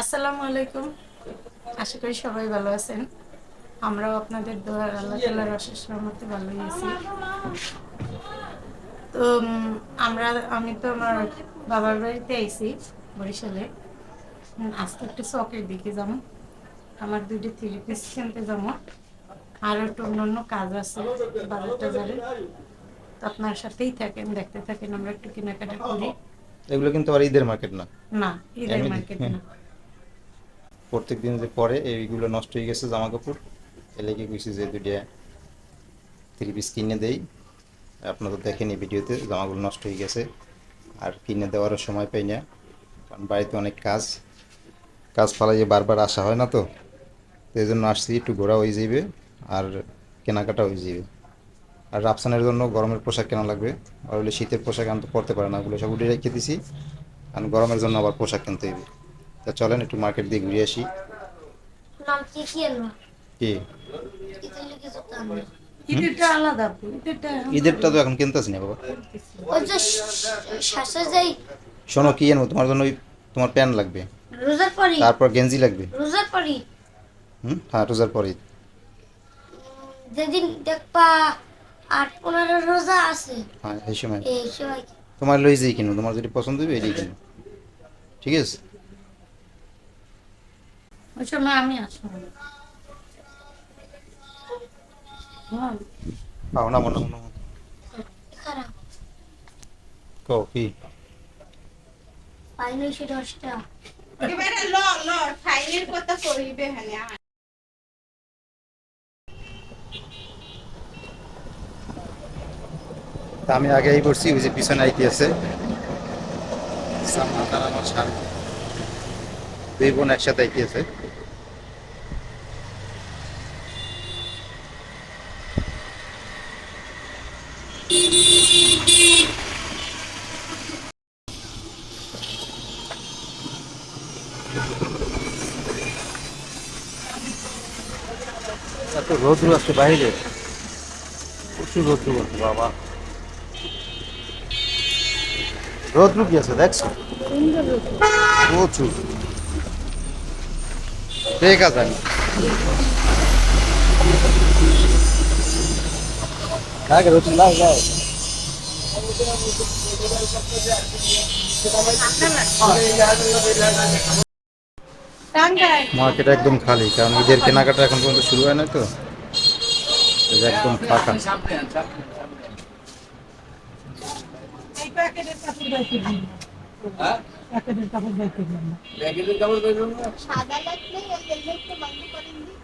আসসালামু আলাইকুম। আশা করি সবাই ভালো আছেন। আমরাও আপনাদের দোয়ার আল্লাহ তালার অশেষ রহমতে ভালোই আছি। তো আমরা আমি তো আমার বাবার বাড়িতে আইছি বরিশালে। আজকে একটু চকের দিকে যাব। আমার দুইটা থ্রি পিস কিনতে যাব। আর একটু অন্যান্য কাজ আছে বাজার টাজারে তো আপনার সাথেই থাকেন দেখতে থাকেন আমরা একটু কেনাকাটা করি। এগুলো কিন্তু আর ঈদের মার্কেট না। না ঈদের মার্কেট না। প্রত্যেক দিন যে পরে, এইগুলো নষ্ট হয়ে গেছে জামা কাপড় এলে কি কইছি যে দুইটা থ্রি পিস কিনে দেই। আপনারা দেখেনি ভিডিওতে জামাগুলো নষ্ট হয়ে গেছে। আর কিনে দেওয়ারও সময় পাই না, কারণ বাড়িতে অনেক কাজ। কাজ ফালাইয়ে বারবার আসা হয় না তো। তো এই জন্য আসছি, একটু ঘোরা হয়ে যাবে আর কেনাকাটা হয়ে যাবে আর রাফসানের জন্য গরমের পোশাক কেনা লাগবে। আর হলে শীতের পোশাক আমি তো পরতে পারে না, ওগুলো সব উঠে রেখে দিছি। কারণ গরমের জন্য আবার পোশাক কিনতে হবে তা চলেন একটু মার্কেট দিয়ে ঘুরে আসি। নাম কি ঈদেরটা তো এখন কিনতেছি না বাবা। শোনো কি জানো তোমার জন্য ওই তোমার প্যান্ট লাগবে। তারপর গেঞ্জি লাগবে। রোজার পরি হুম? হ্যাঁ রোজার পরে যেদিন দেখবা আট পনেরো রোজা আছে হ্যাঁ এই সময়। এই সময় তোমার লই যাই কিনো তোমার যদি পছন্দ হবে এটাই কিনো ঠিক আছে? ওই সময় আমি আসব এবারে ল ল ফাইলের কথা কইবে আমি এই করছি ওই যে পিছনে আইতে আছে। আমার দুই বোন একসাথে আইতে আছে। এত রোদ্র আছে বাইরে। প্রচুর রোদ্র আছে বাবা। রোদ্র কি আছে দেখছ প্রচুর। দেখা যায় আগে টাঙ্গাই মার্কেট একদম খালি, কারণ ঈদের কেনাকাটা এখন পর্যন্ত শুরু হয় না তো। একদম ফাঁকা। এই প্যাকেটের কাপড় বাইকে দিন প্যাকেটের কাপড় বাইকে দিন সাদা লাগলে এই একটু বন্ধ করেন দি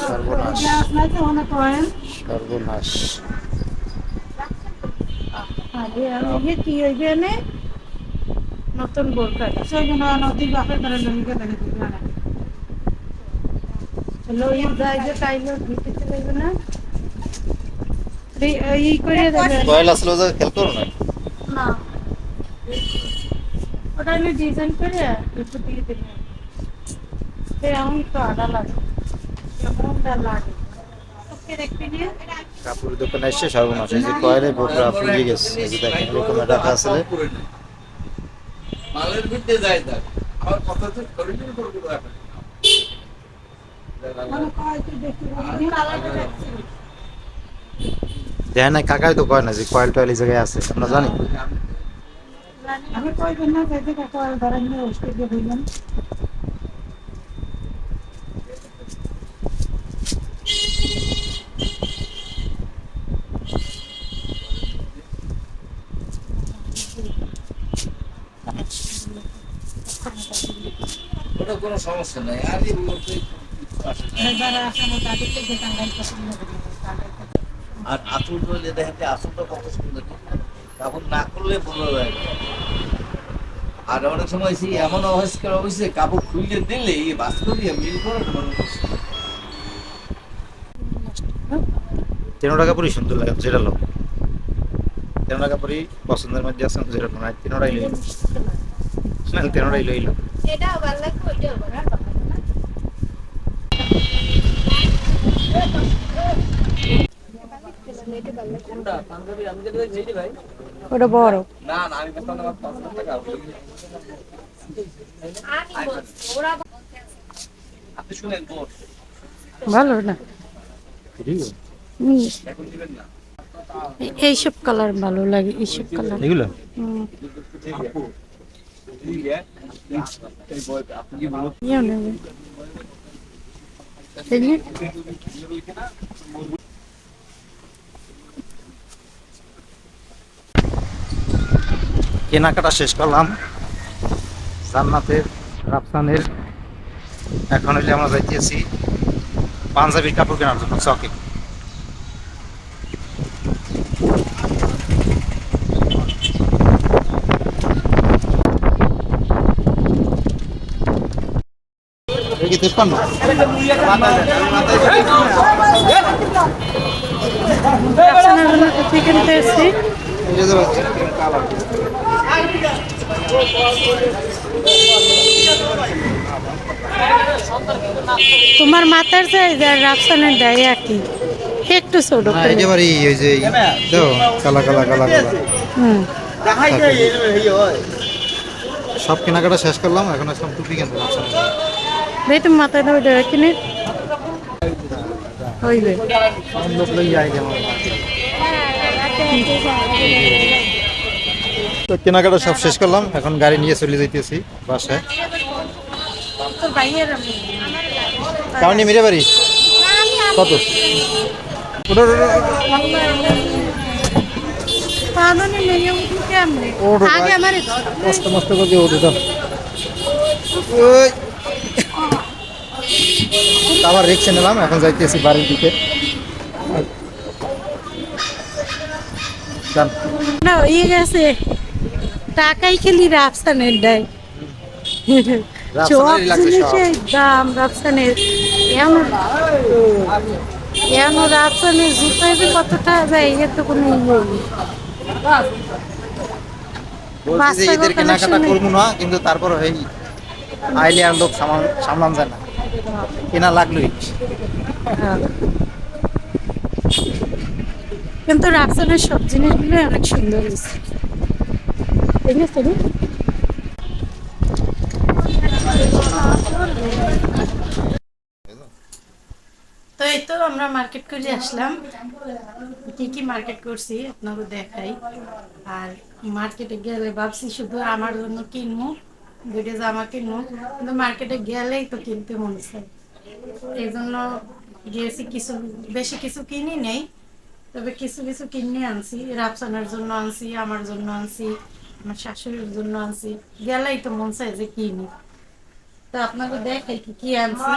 সর্বনাশ। সর্বনাশ। নতুন বোরকা সেই জন্য নদীর বাপের ধরে লইকে দেখে দিবি না লই যায় যে তাইলে দিতে চলে না। এই- করে দেবে। কয়েল আসলে যে খেয়াল করো না না। ওটা আমি ডিজাইন করে একটু দিয়ে দেবে তো আডা লাগে কাপড়ের দোকানে এসে সর্বনাশ এই যে কয়েলে বোকরা গেছে। এই যে দেখেন এরকম রাখা আসলে মালের ভিতরে যায় দেখ আমার কথা শরীরের উপর। মানে না কাকাই তো কয় না যে কয়েল টয়েল এই জায়গায় আছে আমরা জানি। আমি কয়দিন না যাইতে কাকা ধরেন ওষুধ দিয়ে কোনো সমস্যা নাই। আর এই মুহূর্তে কিছু আসে না। এবার আসামে তাদেরকে যে টাঙ্গাইল পছন্দ করি টাঙ্গাইল আর দেখেন যে কত সুন্দর। তখন না করলে বোঝা যায় আর অনেক সময় সেই এমন অবস্কার অবশ্যই কাপড় খুলে দিলে এই দিয়ে মিল করে মনে তেরো টাকা পরই সুন্দর লাগে যেটা লো তেরো টাকা পরই পছন্দের মধ্যে আছে যেটা লো। না তেরোটাই লইল তেরোটাই লইল ভালো লাগবে ওটা বড়। না না আমি বলতাম টাকা আমি ওরা আপনি শুনেন ভালো না। এইসব কালার ভালো লাগে এইসব কালার এগুলো? কেনাকাটা শেষ করলাম। জান্নাতের রাফসানের। এখন হইলে আমরা যাইতেছি পাঞ্জাবির কাপড় কেনার জন্য চকে। তেপ্পান্ন। তোমার মাথার সাইজ আর রাফসানের দেয় একই একটু ছোট না একেবারে ওই যে দেখো কালা কালা কালা কালা। হুম। সব কেনাকাটা শেষ করলাম এখন আসলাম টুপি কিনতে দেই তুমি মাথায় দেবে দেবে কিনে হইবে তো কেনাকাটা সব শেষ করলাম এখন গাড়ি নিয়ে চলে যাইতেছি বাসায়। কারণ মেরে বাড়ি কত? কষ্ট মষ্ট করে ওঠে ওই আবার রিক্সা নিলাম এখন যাইতেছি বাড়ির দিকে। না ইয়ে গেছে। টাকাই খেলি রাফসানের দেয়। সব রাফসানেরই লাগছে সব। জিনিসের দাম রাফসানের। এমন এমন রাফসানের জুতায় যে কতটা যায় এর তো কোনো ইয়ে নেই। ঈদের কেনাকাটা করব না কিন্তু তারপর এই আইলে আর লোক সামাল সামলান যায় না। কেনা লাগলোই হ্যাঁ। কিন্তু রাফসানের সব জিনিসগুলো অনেক সুন্দর হয়েছে। তো এই তো আমরা মার্কেট করে আসলাম। কি কি মার্কেট করছি আপনাকে দেখাই। আর মার্কেটে গেলে ভাবছি শুধু আমার জন্য কিনবো। দুইটা জামা কিনবো কিন্তু মার্কেটে গেলেই তো কিনতে মন চায়। এই জন্য গিয়েছি কিছু বেশি কিছু কিনি নেই তবে কিছু কিছু কিনে আনছি। রাফসানের জন্য আনছি আমার জন্য আনছি আমার শাশুড়ির জন্য আনছি। গেলেই তো মন চায় যে কিনি। তো আপনাকে দেখাই কি কি আনছি?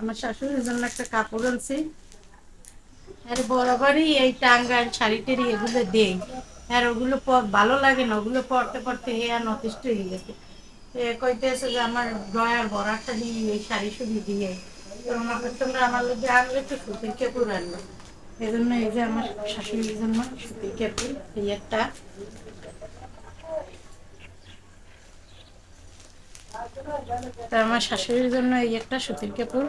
আমার শাশুড়ির জন্য একটা কাপড় আনছি। আর বরাবরই এই টাঙ্গার শাড়ি টাড়ি এগুলো দেই। আর ওগুলো ভালো লাগে না, ওগুলো পরতে পরতে হে আর নতিষ্ঠ হয়ে গেছে। তো এ কইতেছে যে আমার ড্রয়ার ভরাটা দিয়ে এই শাড়ি শুধু দিয়ে। আমাকে তোমরা আমার লোকে আনলে তো সুতির কাপড় আনবে। এই জন্য এই যে আমার শাশুড়ির জন্য সুতির কাপড়, এই একটা। আমার শাশুড়ির জন্য এই একটা সুতির কাপড়।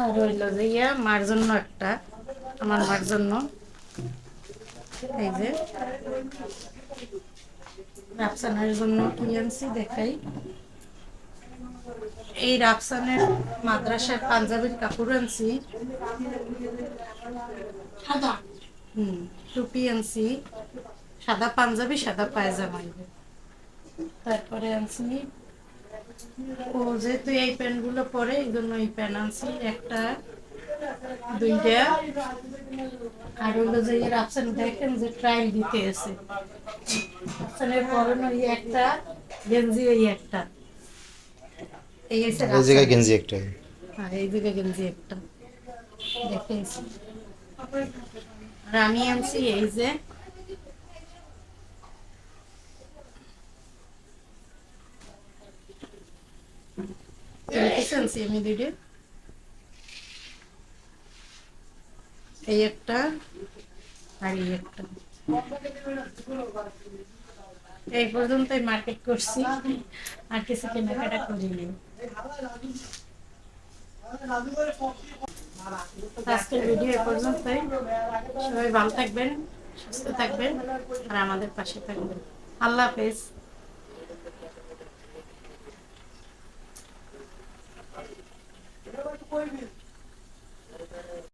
আর যে ইয়া মার জন্য একটা আমার মার জন্য। এই যে। রাফসানের জন্য কি আনছি দেখাই। এই রাফসানের মাদ্রাসার পাঞ্জাবির কাপড় আনছি। সাদা? হুম টুপি আনছি। সাদা পাঞ্জাবি সাদা পায়জামা। তারপরে আনছি ও যেহেতু এই প্যান্টগুলো পরে এই জন্য এই প্যান্ট আনছি। একটা দুইটা। আর হলো যে এর আপশন দেখেন যে ট্রায়াল দিতে আছে আপশনের পরনে ওই একটা গেঞ্জি ওই একটা। এই হচ্ছে এই জায়গায় গেঞ্জি একটা। হ্যাঁ এই দিকে গেঞ্জি একটা। দেখেছি আর আমি আনছি এই যে দেখেছি আনছি আমি দুইটা এই একটা আর এই একটা এই পর্যন্তই মার্কেট করছি। আর কিছু কেনাকাটা করিনি আজকের ভিডিও এ পর্যন্তই। সবাই ভালো থাকবেন, সুস্থ থাকবেন, আর আমাদের পাশে থাকবেন। আল্লাহ হাফেজ। koymayız.